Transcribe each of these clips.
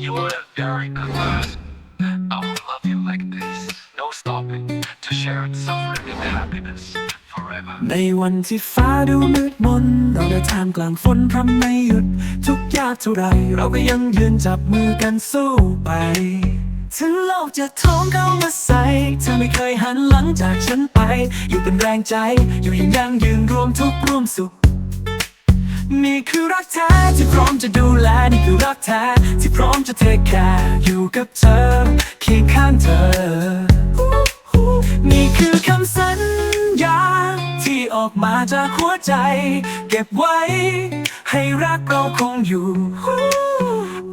You were very good person. I will love you like this. No stopping to share suffering and happiness forever. ในวันที่ฟ้าดูมืดมน เราเดินทางกลางฝนพรำไม่หยุด ทุกยากเท่าไร เราก็ยังยืนจับมือกันสู้ไป ถึงโลกจะท้องเข้ามาใส่เธอไม่เคยหันหลังจากฉันไป อยู่เป็นแรงใจ อยู่อยังยั่งยืนรวมทุกข์ร่วมสุขนี่คือรักแท้ที่พร้อมจะดูแล นี่คือรักแท้ ร้อมจะเทคแคร์อยู่กับเธอเคียงข้างเธอ นี่คือคำสัญญา ที่ออกมาจากหัวใจ เก็บไว้ ให้รักเราคงอยู่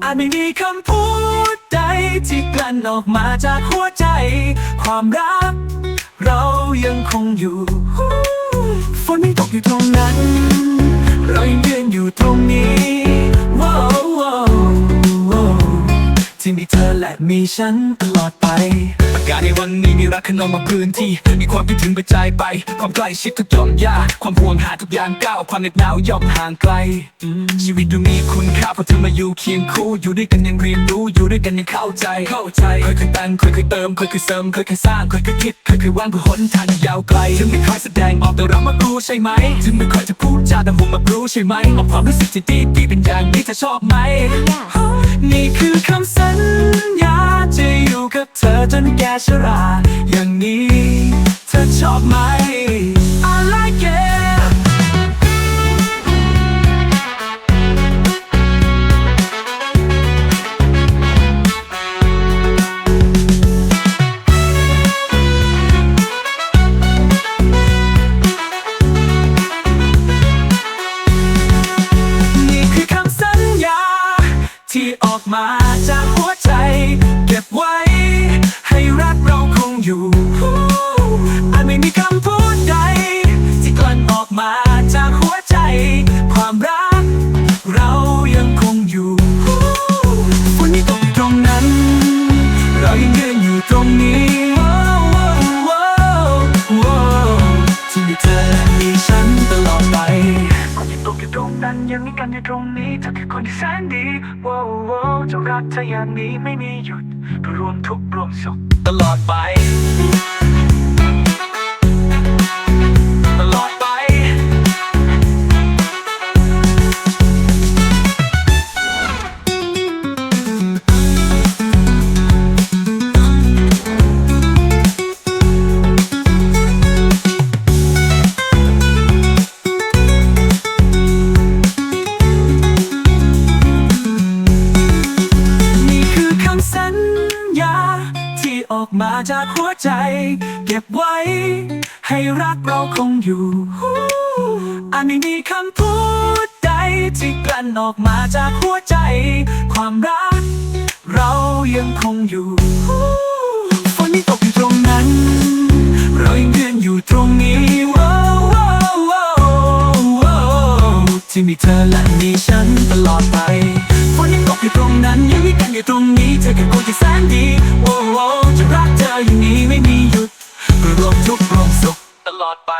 อาจไม่มีคำพูดใดที่กลั่นออกมาจากหัวใจ ความรัก เรายังคงอยู่ฝนไม่ตกอยู่ตรงนั้น เรายังยืนอยู่ตรงนี้ มีเธอและมีฉันตลอดไปอากาศในวันนี้มีรักขนองมาพื้นที่ มีความคิดถึงไปใจไป ความใกล้ชิดทุกหย่อมยาความห่วงหาทุกอย่างก้าวความเหน็ดหนาวย่อมห่างไกลอืมชีวิตดูมีคุณค่าเพราะเธอมาอยู่เคียงคู่ อยู่ด้วยกันยังเรียนรู้ อยู่ด้วยกันยังเข้าใจ เข้าใจ เคยเคยแต่งเคยเคยเติม เคยเคยเสริม เคยเคยสร้าง เคยเคยคิด เคยเคยวางเพื่อหนทางยาวไกล ถึงไม่ค่อยแสดงออกแต่เรามารู้ใช่ไหม ถึงไม่ค่อยจะพูดจาแต่หัวมารู้ใช่ไหมเอาความรู้สึกที่ดีดีเป็นอย่างนี้เธอชอบไหม นี่คือคำสัญญา จะอยู่กับเธอจนแก่ชรา อย่างนี้ เธอชอบไหม ที่ กันในตรงนี้เธอคือคนที่แสนดีว้าวว้าวจะรักเธออย่างนี้ไม่มีหยุดเพื่อรวมทุกรวมสุขตลอดไป ออกมาจากหัวใจ เก็บไว้ ให้รักเราคงอยู่ อันไม่มีคำพูดใดที่กลั่นออกมาจากหัวใจ ความรัก เรายังคงอยู่ฝนไม่ตกอยู่ตรงนั้น เรายังยืนอยู่ตรงนี้ว้าวว้าวว้าวที่มีเธอและมีฉันตลอดไปฝนยังตกอยู่ตรงนั้นยังมีกันอยู่ตรงนี้เธอคือคนที่แสนดี ลอดไป